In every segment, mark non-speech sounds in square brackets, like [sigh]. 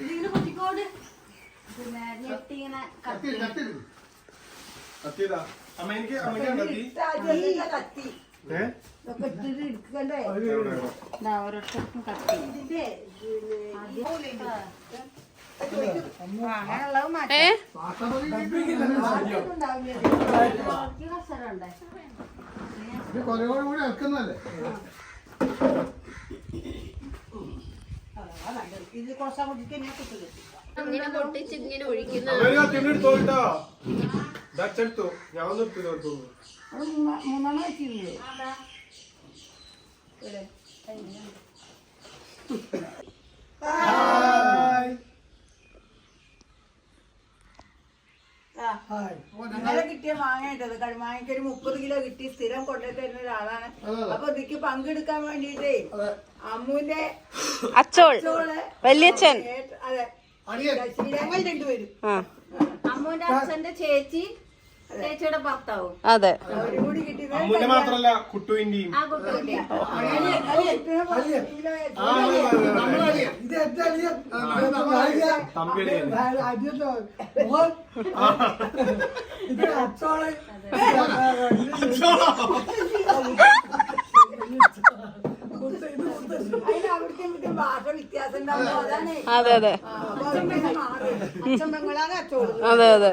ഇതിങ്ങനെ കുറ്റിക്കോട് പിന്നെ ഞെട്ടി ഇങ്ങനെ കത്തി. കത്തിയതാ. അമ്മ എനിക്ക് അമ്മയ്ക്ക് കത്തി. കത്തി. അങ്ങനെയുള്ളത് മാറ്റി. ഏ? കസറുണ്ടേ ഇത് കൊലയോട് കൂടി ഇറക്കുന്നല്ലേ ഇത് കുറച്ചാ കുട്ടിക്ക് എന്നെ കുട്ടിക്ക് ഇങ്ങനെ പൊട്ടിച്ച് ഇങ്ങനെ ഒഴിക്കുന്ന അമ്മ ഒരു കത്തി എടുത്തോ കേട്ടോ ഇതച്ചെടുത്തു ഞാൻ ഒന്ന് എടുത്തു തോന്നുന്നു അത് മൂന്ന- മൂന്നെണ്ണം വെച്ചിരുന്നു ഹായ് കിട്ടിയ മാങ്ങയായിട്ടത്. കടുമാങ്ങയ്ക്ക് ഒരു മുപ്പത് കിലോ കിട്ടി. സ്ഥിരം കൊണ്ടുപോയി തരുന്ന ഒരാളാണ്. അപ്പൊ ഇതിക്ക് പങ്കെടുക്കാൻ വേണ്ടിട്ടേ അമ്മുവിന്റെ അച്ചോൾ വല്യച്ഛൻ. അതെ. ഞങ്ങൾ രണ്ടുപേരും അമ്മുവിന്റെ അച്ഛന്റെ ചേച്ചി. അതെ. അമ്മൂന്റെ മാത്രല്ല കുട്ടുവിന്റെയും. അതെ അതെ. അതെ അതെ.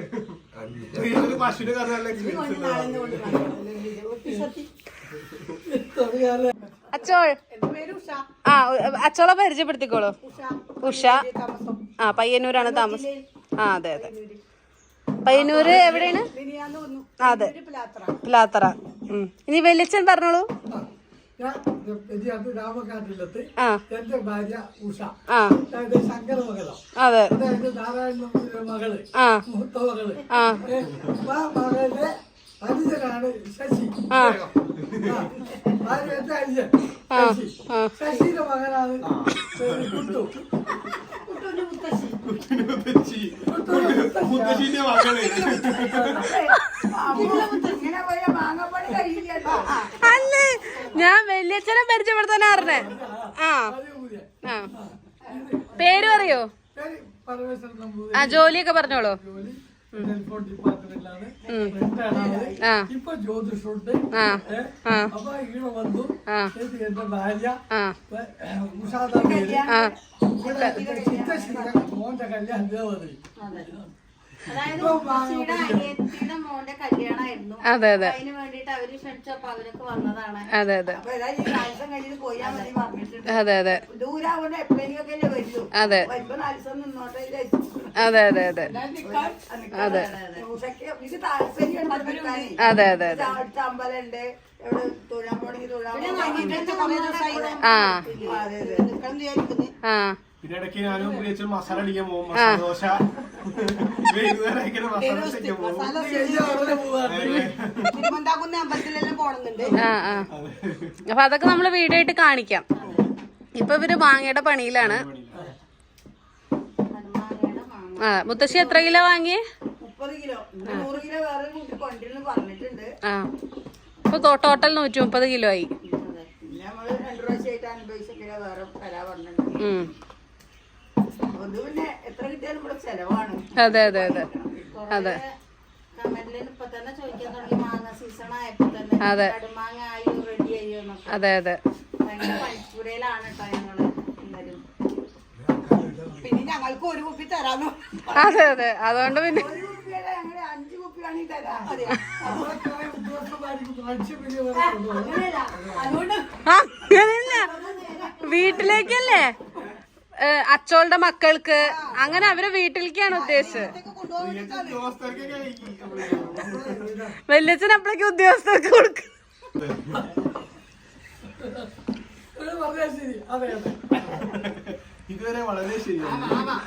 പശുവിനെ നല്ല എക്സ്പീരിയൻസ് അച്ചോൾ. ആ അച്ചോളെ പരിചയപ്പെടുത്തിക്കോളൂ. ഉഷ. ആ പയ്യന്നൂരാണ് താമസം. ആ അതെ അതെ. പയ്യന്നൂര്. എവിടെയാണ്? അതെ. പിലാത്ര പിലാത്തറ. ഉം. ഇനി വല്യച്ഛൻ പറഞ്ഞോളൂ. ഞാൻ ആ. എന്റെ ഭാര്യ ഉഷ. ആ. അതായത് ശങ്കര മകളോ അതെ. അതായത് നാരായണ മകൾ ആ. മൂത്ത മകൾ ആ മകളുടെ അനുജനാണ് ശശി. ആ. ആ, ഭാര്യ എന്റെ അനുജൻ ശശി. ആ. ശശിയുടെ മകനാണ് കുട്ടു. മുത്തശ്ശി. മുത്തശ്ശിന്റെ മകൾ. ഇങ്ങനെ പോയ മാങ്ങപ്പണി കഴിയില്ല അല്ലേ ഞാൻ വല്യച്ഛനെ പരിചയപ്പെടുത്താനാ പറഞ്ഞേ. ആ. ആ. പേര് പറയോ? ആ ജോലിയൊക്കെ പറഞ്ഞോളൂ. ഇപ്പൊ ജ്യോതിഷുണ്ട് ഉഷാദ അതായത് മുത്തശ്ശിയുടെ അനിയത്തിയുടെ മോന്റെ കല്യാണമായിരുന്നു. അതെ അതെ. അതിന് വേണ്ടിട്ട് അവർ ക്ഷണിച്ചപ്പോ അവരൊക്കെ വന്നതാണ്. അതെ അതെ. അതെ അതെ. അതെ. അതെ അതെ അതെ. അതെ. അതെ. അതെ. അതെ അമ്പലമുണ്ട് ആ. അതെ അതെ നിൽക്കണം ആ. പിന്നെ ഇടയ്ക്ക് ഞാനും പ്രിയച്ചും മസാല അടിക്കാൻ പോകും. [laughs] മസാല ദോശ അപ്പൊ അതൊക്കെ നമ്മൾ വീഡിയോ ആയിട്ട് കാണിക്കാം. ഇപ്പൊ ഇവർ മാങ്ങയുടെ പണിയിലാണ്. ആ മുത്തശ്ശി എത്ര കിലോ വാങ്ങി? ആ. ഇപ്പൊ ടോട്ടൽ നൂറ്റി മുപ്പത് കിലോ ആയി നമ്മൾ രണ്ടു പ്രാവശ്യമായിട്ട് അനുഭവിച്ച കിലോ വേറെ തരാ പറഞ്ഞിട്ടുണ്ട് ഉം അത് അതെ അതെ അതെ. അതെ. കമന്റിൽ ഇപ്പൊ തന്നെ ചോദിക്കാൻ തുടങ്ങി മാങ്ങ സീസൺ ആയപ്പോ തന്നെ അതെ. അതെ പിന്നെ ഞങ്ങൾക്ക് ഒരു കുപ്പി തരാന്ന് അതെ അതെ. അതുകൊണ്ട് പിന്നെ അങ്ങനെയല്ല. അതുകൊണ്ട് ആ, വീട്ടിലേക്കല്ലേ? അച്ചോളുടെ മക്കൾക്ക്. അങ്ങനെ അവരെ വീട്ടിലേക്കാണ് ഉദ്ദേശിച്ചത്. വല്യച്ഛൻ അപ്പഴേക്ക് ഉദ്യോഗസ്ഥർക്ക് കൊടുക്കും ഇതുവരെ വളരെ ശരിയാണ്.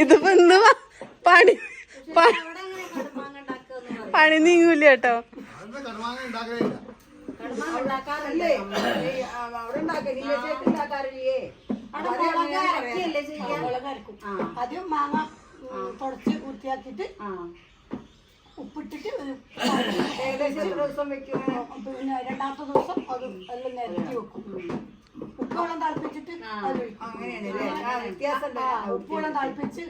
ഇതിപ്പോ ഇന്ന് പണി പണി നീങ്ങൂല കേട്ടോ. ആ, അവിടെ ഉണ്ടാക്കില്ല ഹില്ലേശ്ശേരി ഉണ്ടാക്കാറില്ലേ? മുളക് അരക്കുകയല്ലേ ആദ്യം മാങ്ങ തുടച്ച് വൃത്തിയാക്കിയിട്ട്. ഉപ്പിട്ടിട്ട് ഏകദേശം എത്ര ദിവസം വെക്കും പിന്നെ രണ്ടാമത്തെ ദിവസം അത് എല്ലാം നിരത്തി വെക്കും. ഉപ്പുവെള്ളം തിളപ്പിച്ചിട്ട്. ഉപ്പുവെള്ളം തിളപ്പിച്ച്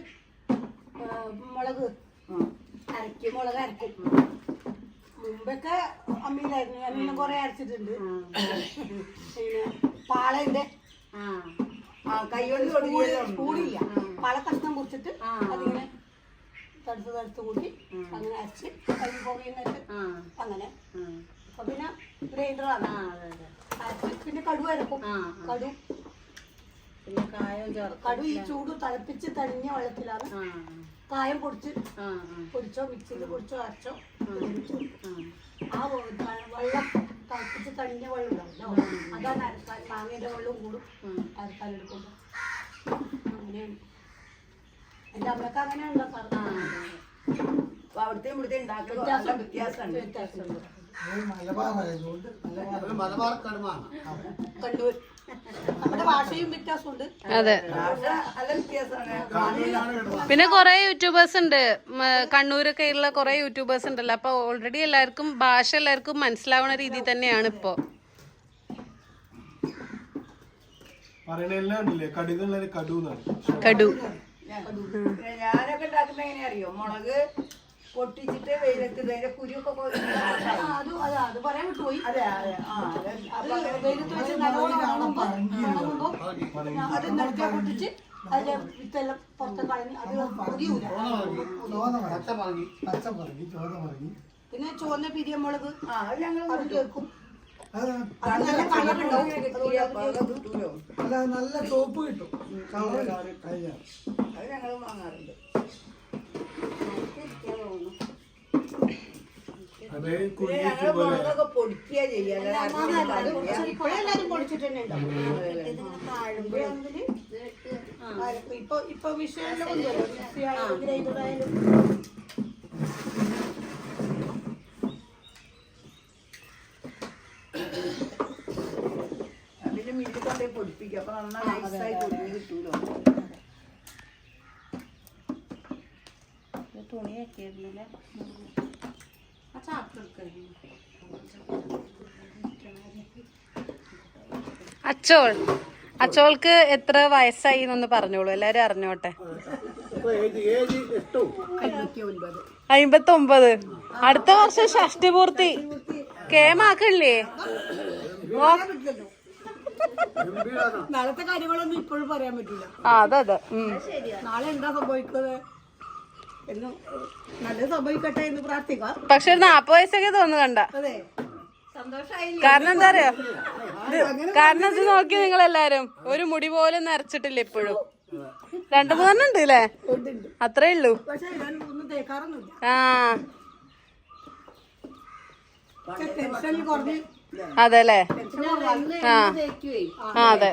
മുളക് അരക്കും മുളക് അരക്കും. മുമ്പൊക്കെ അമ്മയിലായിരുന്നു. അമ്മീനെ കുറെ അരച്ചിട്ടുണ്ട്. പിന്നെ പാളന്റെ കൈകൊണ്ട് ആ കൈ കൊണ്ട് സ്പൂണ് കൊടുക്കുകയും സ്പൂണില്ല. പാള കഷ്ണം കുറിച്ചിട്ട് അതിങ്ങനെ തടുത്ത് തടുത്ത് കൂട്ടി അങ്ങനെ അരച്ച് കൈ പോകുന്നിട്ട്. അങ്ങനെ. അപ്പൊ പിന്നെ ഗ്രൈൻഡറാണ്. അരച്ച് പിന്നെ കടു അരക്കും. കടു. പിന്നെ കായം ചേർക്കും കടു ഈ ചൂട് തിളപ്പിച്ച് തണിഞ്ഞ വെള്ളത്തിലാണ് കായം പൊടിച്ച് പൊടിച്ചോ മിക്സിയിൽ പൊടിച്ചോ അരച്ചോ. ആ. വെള്ളം തിളപ്പിച്ച് തണിഞ്ഞ വെള്ളം ഉണ്ടാവുമല്ലോ. അതാണ് അരക്കാൻ മാങ്ങയുടെ വെള്ളം കൂടും അരക്കാൻ എടുക്കുമ്പോൾ അങ്ങനെയാണ്. എന്റെ അമ്മയ്ക്ക് അങ്ങനെ ഉണ്ടാക്കാറ് അവിടുത്തെ ഇവിടുത്തെ ഉണ്ടാക്കുന്ന വ്യത്യാസമുണ്ട്. വ്യത്യാസമുണ്ട് മലബാർ കണ്ണൂർ. അതെ. പിന്നെ കുറെ യൂട്യൂബേഴ്സ് ഉണ്ട്. കണ്ണൂരൊക്കെ ഉള്ള കുറെ യൂട്യൂബേഴ്സ് ഉണ്ടല്ലോ. അപ്പൊ ഓൾറെഡി എല്ലാവർക്കും ഭാഷ എല്ലാവർക്കും മനസ്സിലാവുന്ന രീതി തന്നെയാണ് ഇപ്പൊ. കടു എന്നാണ് കടു. പിന്നെ ഞാനൊക്കെ ഉണ്ടാക്കുന്ന എങ്ങനെയാ അറിയോ? മുളക് പൊട്ടിച്ചിട്ട് വെയിലത്ത് ഇതിന്റെ കുരുവൊക്കെ പോയി ആ, അത് അതാ അത് പറയാൻ വിട്ടുപോയി. അതെ അതെ. ആ അതെ. അത് വെയിലത്ത് വെച്ച് നല്ലോണം ഉണങ്ങുമ്പോ ഉണങ്ങുമ്പോ അത് നിർത്തിയാ പൊട്ടിച്ച് അതിന്റെ വിത്തെല്ലാം പുറത്ത് കളഞ്ഞ് അത് പൊതിയൂല. ചോന്ന പറങ്ങി പച്ച പാങ്ങി പച്ച പറങ്ങി ചോന്ന പറങ്ങി പിന്നെ ചുവന്ന പിരിയമുളക് ആ അത് ഞങ്ങൾ അത് ചേർക്കും. നല്ല കളറുണ്ടാവും അല്ല നല്ല ചോപ്പ് കിട്ടും. അത് ഞങ്ങൾ വാങ്ങാറുണ്ട് അത് പിന്നെ കുഴി ഞങ്ങൾ മുളകൊക്കെ പൊടിക്കുക ചെയ്യാതെ ഇപ്പൊ ഇപ്പൊ വിഷയം അതിന്റെ മില്ലിൽ കൊണ്ടേ പൊടിപ്പിക്കുക അപ്പൊ നന്നായി നൈസായി പൊടിഞ്ഞ് കിട്ടൂലോ? ഇത് തുണിയൊക്കെ ഇരുന്നില്ലേ അച്ചോൾ. അച്ചോൾക്ക് എത്ര വയസ്സായി എന്നൊന്ന് പറഞ്ഞോളൂ. എല്ലാരും അറിഞ്ഞോട്ടെ. അമ്പത്തി ഒമ്പത് അടുത്ത വർഷം ഷഷ്ടി പൂർത്തി. കേമാക്കല്ലേ നാളത്തെ കാര്യങ്ങളൊന്നും ഇപ്പോഴും പറയാൻ പറ്റില്ല. ആ അതെ അതെ. നാളെ എന്താ സംഭവിക്കുന്നത്? എന്ന് നല്ലത് സംഭവിക്കട്ടെ എന്ന് പ്രാർത്ഥിക്കാം. പക്ഷെ നാപ്പത് വയസ്സൊക്കെ തോന്നുന്നു കണ്ട. അതെ. കാരണം എന്താ പറയാ കാരണം ഇത് നോക്കി നിങ്ങൾ എല്ലാരും ഒരു മുടി പോലും നിറച്ചിട്ടില്ല ഇപ്പോഴും? രണ്ടു മൂന്നെണ്ണം ഉണ്ട് അല്ലേ അത്രേ ഉള്ളൂ. ആ. അതെല്ലേ ആ. ആ അതെ.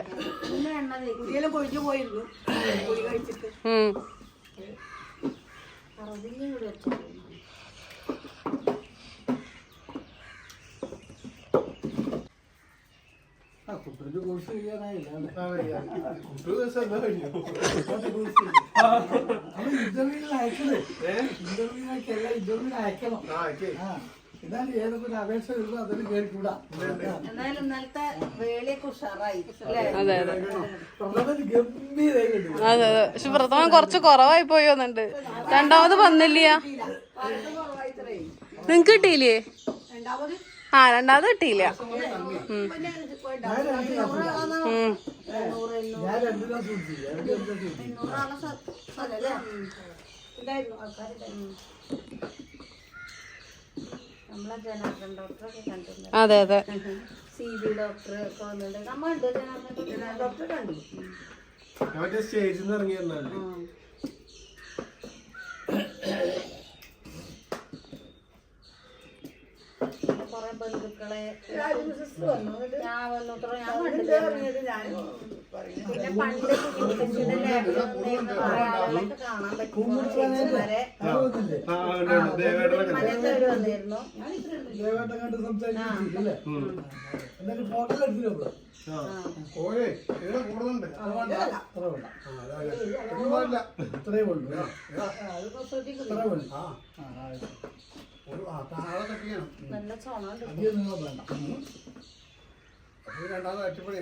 ഇന്ന് എണ്ണ തേക്കും കുടിയെല്ലാം കൊഴിഞ്ഞു പോയിരുന്നു കുടി കഴിച്ചിട്ട് ഉം കോഴ്സ് ഒരു കഴിഞ്ഞു? അത് ഇന്റർവ്യൂവിന് അയക്കണേ ഇന്റർവ്യൂവിനൊക്കെ എല്ലാം ഇന്റർവ്യൂവിന് അയക്കണം. എന്നാൽ ഏതൊക്കെ ഒരു അപേക്ഷ വരുമ്പോ അതിൽ കേൾക്കൂടാ എന്നാലും ഇന്നലത്തെ വേളിയൊക്കെ ഉഷാറായി അല്ലേ? അതെ അതെ. പക്ഷെ പ്രഥമൻ കുറച്ച് കുറവായി പോയി വന്നിട്ടുണ്ട് രണ്ടാമത് വന്നില്ല. നിങ്ങക്ക് കിട്ടിയില്ലേ? രണ്ടാമത്? ആ രണ്ടാമത് കിട്ടിയില്ല. അതെ അതെ. സി ബി ഡോക്ടർ ഡോക്ടർ കണ്ടു ബന്ധുക്കളെ ഞാൻ വന്നു. ഞാൻ വന്നത്ര പിന്നെ പണ്ട് കുഞ്ഞുമുത്തശ്ശിയുടെ ലേഖനം വന്നിരുന്ന കാണാൻ പറ്റും വരെ ഉണ്ട്. ദേവേട്ടനൊക്കെ മനസ്സവര് വന്നിരുന്നു നല്ല ചോണുണ്ട് രണ്ടാമത് അറിഞ്ഞില്ലേ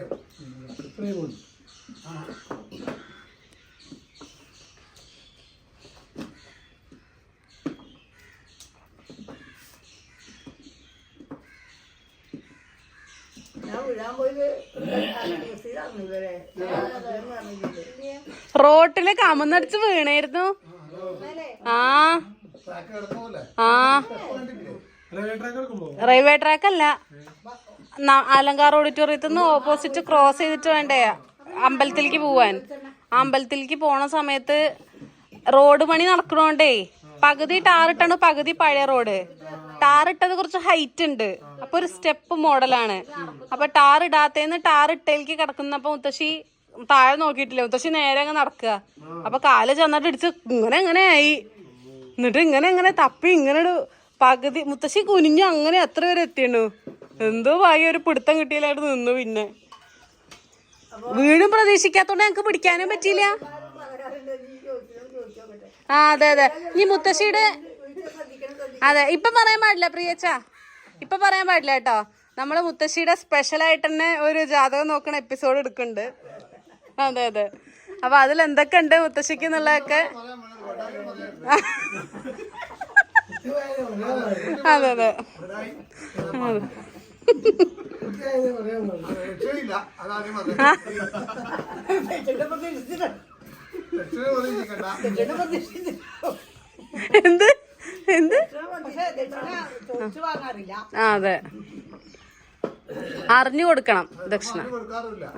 റോട്ടിൽ കമന്നടിച്ച് വീണായിരുന്നു. ആ. ആ. റെയിൽവേ ട്രാക്ക് അല്ല അലങ്കാർ ഓഡിറ്റോറിയത്തിൽ നിന്ന് ഓപ്പോസിറ്റ് ക്രോസ് ചെയ്തിട്ട് വേണ്ടേ? അമ്പലത്തിലേക്ക് പോവാൻ. അമ്പലത്തിലേക്ക് പോണ സമയത്ത് റോഡ് പണി നടക്കണോണ്ടേ പകുതി ടാറിട്ടാണ് പകുതി പഴയ റോഡ് ടാറിട്ടത് കുറച്ച് ഹൈറ്റ് ഉണ്ട്. അപ്പൊ ഒരു സ്റ്റെപ്പ് മോഡലാണ് അപ്പൊ ടാർ ഇടാത്തേന്ന് ടാർ ഇട്ടേലേക്ക് കിടക്കുന്നപ്പോ മുത്തശ്ശി താഴെ നോക്കിയിട്ടില്ല. മുത്തശ്ശി നേരെ അങ്ങ് നടക്കുക. അപ്പൊ കാൽ ചെന്നിട്ട് ഇടിച്ച് ഇങ്ങനെ ഇങ്ങനെ ആയി. എന്നിട്ട് ഇങ്ങനെ ഇങ്ങനെ തപ്പി ഇങ്ങനെ പകുതി മുത്തശ്ശി കുനിഞ്ഞു അങ്ങനെ എത്ര വരെ എത്തിയണു എന്തോ ഭാഗ്യം ഒരു പിടുത്തം കിട്ടിയില്ലായിട്ട് നിന്നു പിന്നെ. വീടും പ്രതീക്ഷിക്കാത്തോണ്ട് ഞങ്ങക്ക് പിടിക്കാനും പറ്റിയില്ല. ആ അതെ അതെ. ഈ മുത്തശ്ശിയുടെ അതെ ഇപ്പൊ പറയാൻ പാടില്ല പ്രിയച്ച. ഇപ്പൊ പറയാൻ പാടില്ല കേട്ടോ. നമ്മളെ മുത്തശ്ശിയുടെ സ്പെഷ്യൽ ആയിട്ട് തന്നെ ഒരു ജാതകം നോക്കണ എപ്പിസോഡ് എടുക്കുന്നുണ്ട് അതെ അതെ. അപ്പൊ അതിൽ എന്തൊക്കെ ഉണ്ട് മുത്തശ്ശിക്ക് എന്നുള്ളതൊക്കെ? അതെ അതെ. രക്ഷയില്ല എന്ത്? എന്ത്? ആ അതെ. അറിഞ്ഞു കൊടുക്കണം ദക്ഷിണ.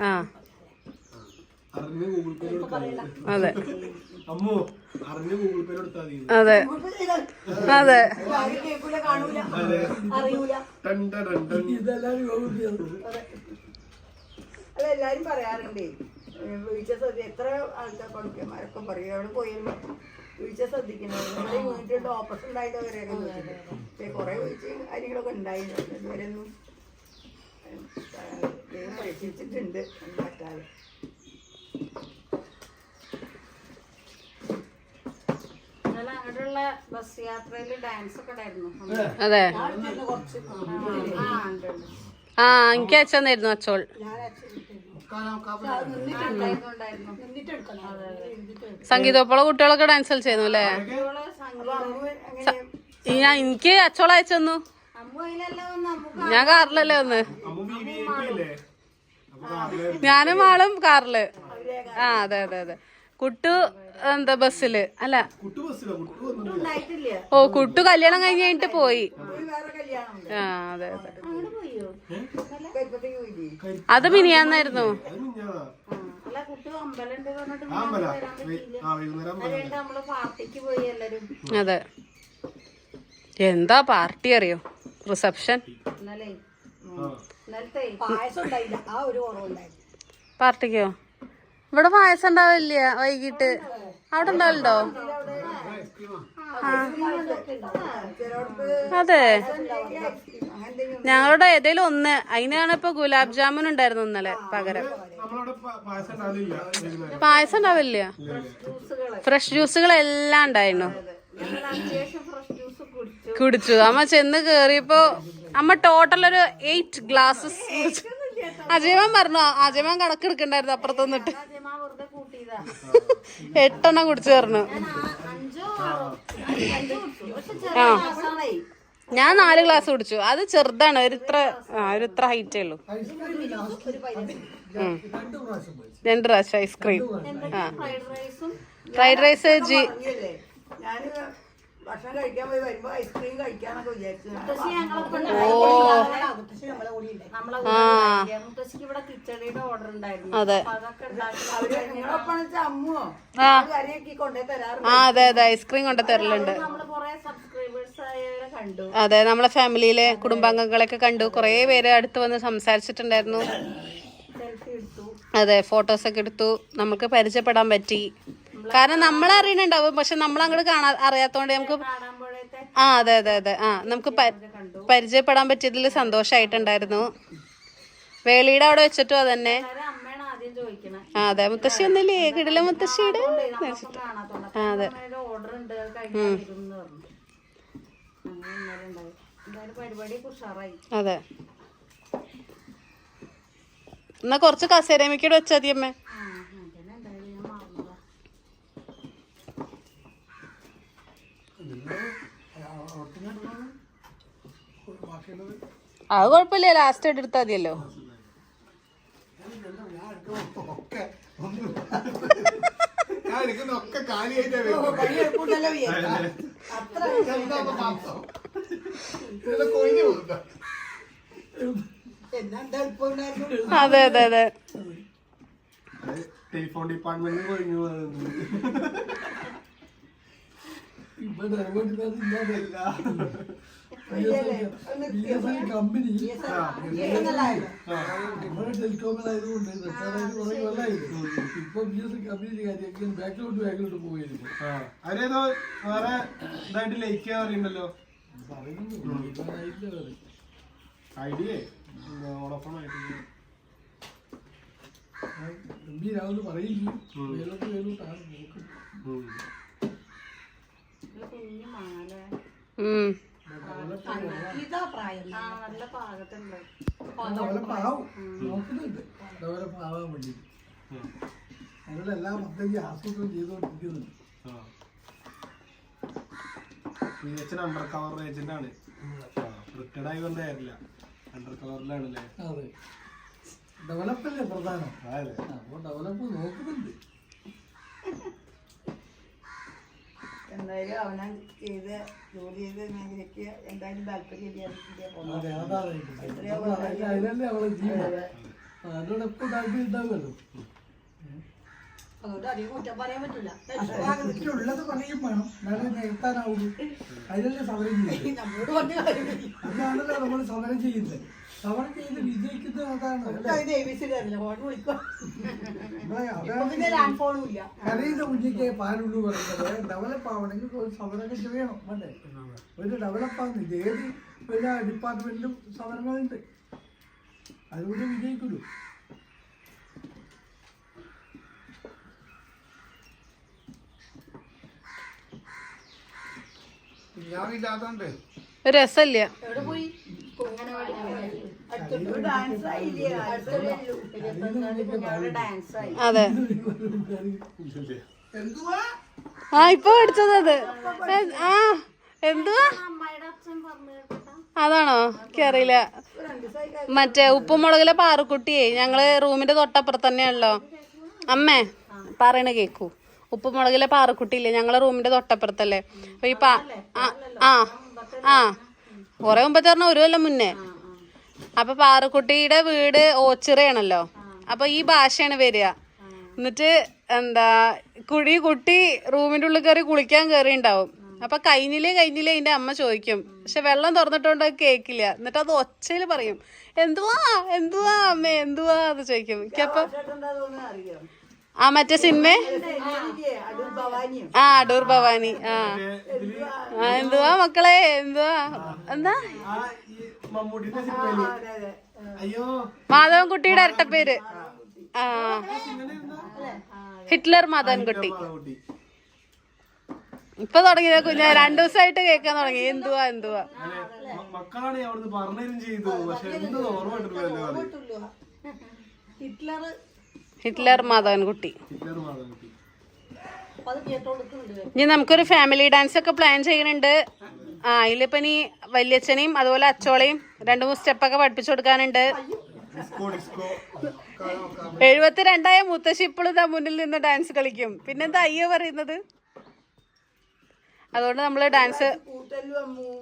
ആ. അതെ അതെ അതെ ആരും കേൾക്കൂല കാണൂല അറിയൂല. ടൺ ടൺ ടൺ ടൺ. ഇതെല്ലാരും യോഗ്യത അത്. എല്ലാരും പറയാറുണ്ട് വീഴ്ച ശ്രദ്ധ എത്ര ആൾക്കാർ പഠിക്കന്മാരൊക്കെ പറയും. അവിടെ വീഴ്ച ശ്രദ്ധിക്കുന്നത്. നമ്മുടെ വീട്ടിലുള്ള ഓപ്പറേഷൻ ഉണ്ടായിട്ട് അവരെയൊക്കെ പക്ഷേ കുറെ വീഴ്ചയും കാര്യങ്ങളൊക്കെ ഉണ്ടായിരുന്നു ഇതുവരെയൊന്നും ദൈവം പറ്റാതെ ഇന്നലെ അങ്ങോട്ടുള്ള ബസ് യാത്രയിൽ ഡാൻസ് ഒക്കെ ഉണ്ടായിരുന്നു. അതെ. ആ എനിക്ക് അച്ഛന്നായിരുന്നു അച്ചോൾ സംഗീതോപ്പള കുട്ടികളൊക്കെ ഡാൻസ് കളിച്ചായിരുന്നു അല്ലേ? ഞാൻ എനിക്ക് അച്ചോൾ അയച്ചു ഞാൻ കാറിലല്ലേ വന്ന്. ഞാനും ആളും കാറിൽ. ആ അതെ അതെ അതെ. കുട്ടു എന്താ ബസ്സിൽ? അല്ല. കുട്ടു ബസ്സിലോ? കുട്ടു വന്നു ഉണ്ടായിട്ടില്ല ഓ കുട്ടു കല്യാണം കഴിഞ്ഞിട്ട് പോയി. ആ അതെ അതെ. അത് മിനിയാന്നായിരുന്നു. അത് എന്താ പാർട്ടി അറിയോ? റിസപ്ഷൻ? പാർട്ടിക്കോ? ഇവിടെ പായസം ഉണ്ടാവില്ല വൈകിട്ട്. അവിടെ ഉണ്ടാവലുണ്ടോ അതെ. ഞങ്ങളുടെ ഏതെങ്കിലും ഒന്ന്. അതിനാണ് ഇപ്പൊ ഗുലാബ് ജാമുൻ ഉണ്ടായിരുന്നു ഇന്നലെ പകരം. പായസം ഉണ്ടാവില്ല ഫ്രഷ് ജ്യൂസുകൾ എല്ലാം ഉണ്ടായിരുന്നു. കുടിച്ചു. അമ്മ ചെന്ന് കേറിയപ്പോ അമ്മ ടോട്ടൽ ഒരു എയ്റ്റ് ഗ്ലാസസ് അജയമാൻ പറഞ്ഞു അജയമാൻ കണക്കെടുക്കണ്ടായിരുന്നു അപ്പുറത്ത് എട്ടെണ്ണം കുടിച്ചു തരണം. ആ- ഞാൻ നാല് ഗ്ലാസ് കുടിച്ചു. അത് ചെറുതാണ്. ഒരു ഇത്ര ആ ഒരു ഇത്ര ഹൈറ്റേ ഉള്ളൂ. രണ്ടു പ്രാവശ്യം ഐസ്ക്രീം. ആ. ഫ്രൈഡ് റൈസും ജി ഭക്ഷണം കഴിക്കാൻ പോയി വരുമ്പോ ഐസ്ക്രീം കഴിക്കാന്നൊക്കെ വിചാരിച്ചു. മുത്തശ്ശിക്ക് ഇവിടെ കിച്ചടിയുടെ ഓർഡർ ഉണ്ടായിരുന്നു. അതെ. അതൊക്കെ അവർ നിങ്ങളൊപ്പം അമ്മുവോ? ആ. കറിയൊക്കെ കൊണ്ടേ തരാറുണ്ട്? അതെ അതെ. ഐസ്ക്രീം കൊണ്ട് തരലുണ്ട്. നമ്മൾ കൊറേ സബ്സ്ക്രൈബേഴ്സ് ആയവരെ കണ്ടു. അതെ നമ്മളെ ഫാമിലിയിലെ കുടുംബാംഗങ്ങളെയൊക്കെ കണ്ടു. കുറേ പേര് അടുത്ത് വന്ന് സംസാരിച്ചിട്ടുണ്ടായിരുന്നു. അതെ ഫോട്ടോസ് ഒക്കെ എടുത്തു. നമുക്ക് പരിചയപ്പെടാൻ പറ്റി. കാരണം നമ്മൾ അറിയണുണ്ടാവും പക്ഷെ നമ്മൾ അങ്ങോട്ട് കാണാ അറിയാത്തോണ്ട് നമുക്ക് ആ അതെ അതെ അതെ. ആ നമുക്ക് പരിചയപ്പെടാൻ പറ്റിയതിൽ സന്തോഷമായിട്ടുണ്ടായിരുന്നു വേളിയുടെ അവിടെ വെച്ചിട്ടും അതന്നെ. ആ അതെ. മുത്തശ്ശി ഒന്നില്ലേ കിടില മുത്തശ്ശിയുടെ? അതെ. അത്. എന്ന് കൊറച്ച് കസേരമിക്കോട് വെച്ചാ അമ്മേ ആ അങ്ങനെ എന്തായാലും ഞാൻ മറന്നതാ ബാക്കിയുള്ളത് അത് കുഴപ്പമില്ല ലാസ്റ്റ് ആയിട്ട് എടുത്താൽ മതിയല്ലോ. അതെ അതെ അതെ. ടെലിഫോൺ ഡിപ്പാർട്ട്മെന്റ് കഴിഞ്ഞു ഇവിടെ ഇറങ്ങുന്നത് ഇല്ലാതെ ബി എസ് എൻ കമ്പനി [laughs] നമ്മുടെ ടെലികോമിലായതുകൊണ്ട് റിട്ടയറായിട്ട് കുറെ കൊല്ലായിരുന്നു ഇപ്പൊ ബി എസ് എൻ കമ്പനി കാര്യം ബാക്കിലോട്ട് ബാക്കിലോട്ട് പോയിരുന്നു. അവരേതോ വേറെ ഇതായിട്ട് ലൈക്ക് അറിയണ്ടല്ലോ പറയുന്നുണ്ട് ഐഡിയേ ഓണഫോൺ ആയിട്ട് ഗംഭീരാവെന്ന് പറയില്ല. വേലോട്ട് വേലോട്ടാണ് നോക്കുന്നത് ഇതാ പ്രായം. ആ നല്ല പാകത്തുണ്ട്. അതിനുള്ള എല്ലാ പദ്ധതി ആസൂത്രണം ചെയ്തുകൊണ്ടിരിക്കുന്നുണ്ട് വിജയച്ചൻ അണ്ടർ കവർ ഏജന്റ് ആണ് റിട്ടയർഡ് ആയി കൊണ്ട് കാര്യമില്ല അണ്ടർ കവറിലാണല്ലേ അതെ. ഡെവലപ്പല്ലേ പ്രധാനം? അതെ. അപ്പോൾ ഡെവലപ്പ് നോക്കുന്നുണ്ട്. എന്തായാലും അവനാൻ ചെയ്ത് ജോലി ചെയ്ത് മേഖലയ്ക്ക് എന്തായാലും താല്പര്യം ഇല്ലാതിരിക്കുക അതെ അതാണ് അപ്പോൾ അതിൽ- അതിലല്ലേ അവളെ ജീവൻ അതിനോട് എപ്പോൾ താല്പര്യം ഉണ്ടാവുമല്ലോ? അതുകൊണ്ട് അധികം കുറ്റം പറയാൻ പറ്റില്ല ഉള്ളത് പറയും വേണം. എന്നാലേ നികത്താനാവുള്ളൂ അതിലല്ലേ സമരം ചെയ്യുന്നത്. [laughs] നമ്മളോട് പറഞ്ഞ കാര്യമില്ല. അതാണല്ലോ നമ്മൾ സമരം ചെയ്യുന്നത്. ചെയ്ത് വിജയിക്കുന്നത് അതാണ്. അല്ലേ? കുഞ്ഞിക്ക് പാലുള്ളൂ പറയുന്നത്. ഡെവലപ്പ് ആവണമെങ്കിൽ ഒരു സമരമൊക്കെ ചെയ്യണം വേണ്ടേ ഒരു ഡെവലപ്പ് ആവുന്നില്ല ഏത് എല്ലാ ഡിപ്പാർട്ട്മെന്റിലും സമരങ്ങളുണ്ട് അതുകൊണ്ട് വിജയിക്കുള്ളൂ ഞാനില്ലാത്തോണ്ട് എവിടെ പോയി ഡാൻസ് ആയില്ലേ ഡാൻസ് ആയി അതെ. എന്തുവാ? ആ ഇപ്പൊ പഠിച്ചത് അത്. ആ എന്തുവാ? അതാണോ? എനിക്കറിയില്ല മറ്റേ ഉപ്പുമുളകിലെ പാറുക്കുട്ടിയെ. ഞങ്ങൾ റൂമിന്റെ തൊട്ടപ്പുറത്ത് തന്നെയാണല്ലോ. അമ്മേ പറയണ കേക്കൂ. ഉപ്പുമുളകിലെ പാറുക്കുട്ടിയില്ലേ? ഞങ്ങളെ റൂമിന്റെ തൊട്ടപ്പുറത്തല്ലേ. അപ്പൊ ഈ പാ ആ ആ ആ. കൊറേ മുമ്പത്തെ പറഞ്ഞ ഒരു കൊല്ലം മുന്നേ. അപ്പൊ പാറുക്കുട്ടിയുടെ വീട് ഓച്ചിറയാണല്ലോ. അപ്പൊ ഈ ഭാഷയാണ് വരിക. എന്നിട്ട് എന്താ കുഴി കുട്ടി റൂമിന്റെ ഉള്ളിൽ കയറി കുളിക്കാൻ കയറി ഉണ്ടാവും അപ്പൊ കഴിഞ്ഞില്ലേ കഴിഞ്ഞില്ലേ എന്റെ അമ്മ ചോദിക്കും. പക്ഷെ വെള്ളം തുറന്നിട്ടുണ്ട് കേക്കില്ല. എന്നിട്ട് അത് ഒച്ചയിൽ പറയും എന്തുവാ എന്തുവാ അമ്മ എന്തുവാ? അത് ചോദിക്കും. എനിക്കപ്പൊ ആ മറ്റേ സിനിമ? ആ അടൂർ ഭവാനി. ആ എന്തുവാ മക്കളെ എന്തുവാ? എന്താ? മാധവൻകുട്ടിയുടെ ഇരട്ടപ്പേര് ആ. ഹിറ്റ്ലർ മാധവൻകുട്ടി. ഇപ്പൊ തുടങ്ങിയത് കുഞ്ഞ. രണ്ടു ദിവസമായിട്ട് കേൾക്കാൻ തുടങ്ങി. എന്തുവാ എന്തുവാ? മക്കളാണ് അവിടുന്ന് പറഞ്ഞുതരും ചെയ്തു പക്ഷെ ഹിറ്റ്ലർ. ഹിറ്റ്ലർ മാധവൻകുട്ടി. ഇനി നമുക്കൊരു ഫാമിലി ഡാൻസ് ഒക്കെ പ്ലാൻ ചെയ്യുന്നുണ്ട്. ആ ഇതിലിപ്പോ ഇനി വല്യച്ഛനെയും അതുപോലെ അച്ചോളയും രണ്ടു മൂന്ന് സ്റ്റെപ്പൊക്കെ പഠിപ്പിച്ചു കൊടുക്കാനുണ്ട്. എഴുപത്തിരണ്ടായ മുത്തശ്ശി ഇപ്പോഴും ഇതാ മുന്നിൽ നിന്ന് ഡാൻസ് കളിക്കും. പിന്നെന്താ അയ്യോ പറയുന്നത്? അതുകൊണ്ട് നമ്മൾ ഡാൻസ്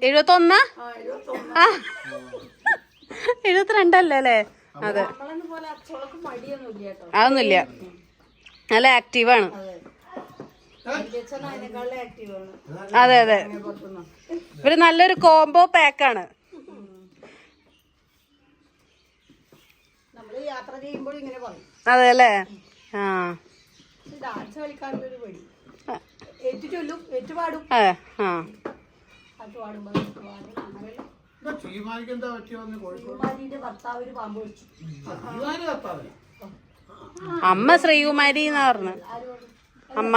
എഴുപത്തൊന്നാ? ആ എഴുപത്തിരണ്ടല്ലേ അല്ലേ? അതെ. അതൊന്നുമില്ല. നല്ല ആക്റ്റീവാണ് അതെ. അതെ ഇവർ നല്ലൊരു കോംബോ പാക്കാണ് നമ്മൾ യാത്ര ചെയ്യുമ്പോൾ ഇങ്ങനെ പറയും. അതെ അല്ലേ ആ. അതെ അമ്മ ശ്രീകുമാരി എന്ന് പറഞ്ഞു അമ്മ.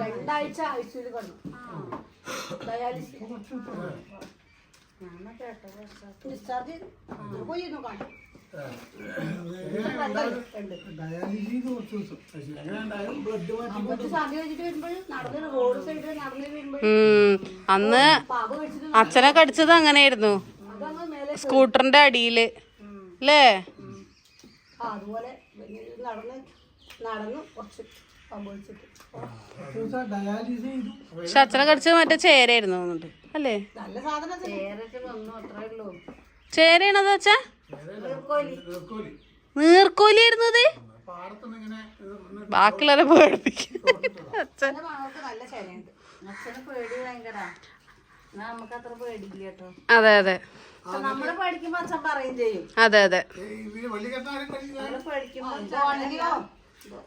രണ്ടാഴ്ച ഐസിയിൽ കണ്ടു. ഡയാലിസിസ്. ഡിസ്ചാർജ് പോയി അന്ന് അച്ഛനെ കടിച്ചത് അങ്ങനെയായിരുന്നു. സ്കൂട്ടറിന്റെ അടിയിൽ. അല്ലേ അതുപോലെ നടന്ന് നടന്നു കുറച്ച് പക്ഷെ അച്ഛനെ കടിച്ചത് മറ്റേ ചേരായിരുന്നു തോന്നുന്നുണ്ട്. അല്ലേ? ചേരയാണത് അച്ഛാ? നീർക്കോലി. ആയിരുന്നത് ബാക്കിയുള്ളവരെ പേടിപ്പിക്കും. അച്ഛൻ അതെ അതെ. അതെ അതെ.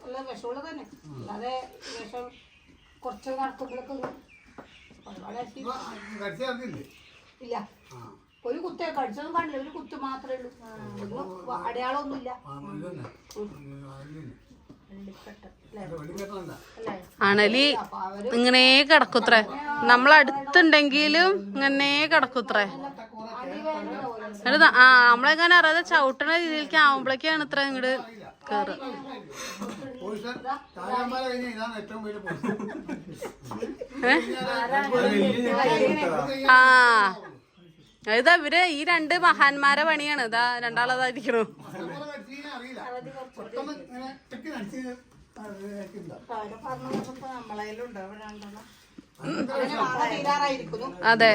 നല്ല വിഷമുള്ളത് തന്നെ. അല്ലാതെ വിഷം കുറച്ച് നടക്കുമ്പോഴൊക്കെ ഇല്ല. ഒരു കുത്തേ കടിച്ചൊന്നും കണ്ടില്ല ഒരു കുത്ത് മാത്രമേ ഉള്ളൂ. അടയാളമൊന്നുമില്ല. അണലി ഇങ്ങനെ കിടക്കുത്രേ. നമ്മളടുത്തുണ്ടെങ്കിലും ഇങ്ങനെ കിടക്കുത്രേ. എന്നിട്ട് ആ നമ്മളെങ്ങനെ അറിയാതെ ചവിട്ടണ രീതിയിലേക്ക് ആവുമ്പോഴേക്കാണ് ഇത്ര ഇങ്ങോട്ട് ആ. ഇതാ ഇവർ ഈ രണ്ട് മഹാന്മാരെ പണിയാണ്. ഇതാ രണ്ടാളതായിരിക്കണു. അറിയില്ല അതെ.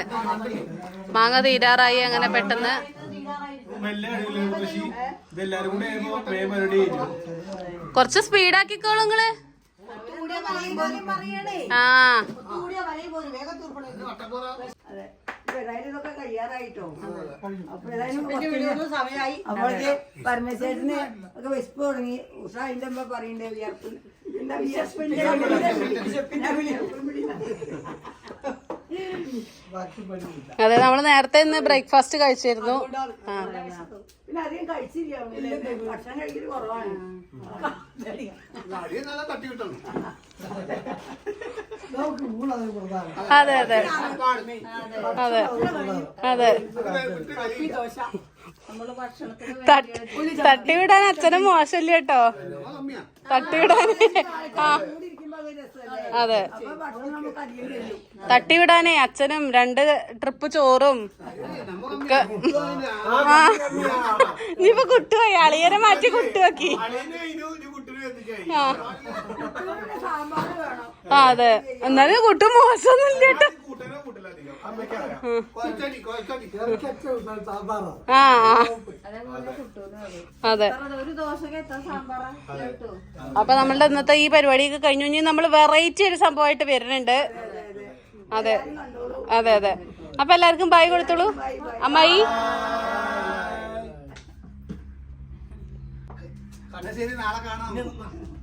മാങ്ങ തീരാറായി അങ്ങനെ പെട്ടെന്ന്. കുറച്ച് സ്പീഡാക്കിക്കോളൂ നിങ്ങൾ ആ. ഏതായാലും ഇതൊക്കെ കഴിയാറായിട്ടോ? അപ്പൊ ഏതായാലും വലിയ വലിയൊന്നും സമയമായി അപ്പോഴത്തെ പരമേശ്വരന് ഒക്കെ വിശപ്പ് തുടങ്ങി. ഉഷ അതിന്റെ പറയണ്ടേ വിയർപ്പ്. അതെ നമ്മൾ നേരത്തെ ഇന്ന് ബ്രേക്ക്ഫാസ്റ്റ് കഴിച്ചിരുന്നു. പിന്നെ അധികം കഴിച്ചില്ല. ഭക്ഷണം കഴിക്കൽ കുറവാണ്. അതെ അതെ. അതെ. അതെ. തട്ടിവിടാൻ അച്ഛനും മോശമില്ല കേട്ടോ. തട്ടിവിടാൻ ആ. അത്. തട്ടിവിടാനേ അച്ഛനും രണ്ട് ട്രിപ്പ് ചോറും. ഇനിയിപ്പൊ കുട്ടുപോയി അളിയനെ മാറ്റി കുട്ടുവാക്കി. ആ, അതെ. എന്നാലും കുട്ടു മോശമൊന്നുമില്ല കേട്ടോ. ആ അതെ. അപ്പൊ നമ്മളുടെ ഇന്നത്തെ ഈ പരിപാടിയൊക്കെ കഴിഞ്ഞു കഴിഞ്ഞാൽ നമ്മൾ വെറൈറ്റി ഒരു സംഭവമായിട്ട് വരുന്നുണ്ട്. അതെ. അതെ അതെ. അപ്പൊ എല്ലാവർക്കും ബായ് കൊടുത്തോളൂ. അമ്മായി. നാളെ കാണാം.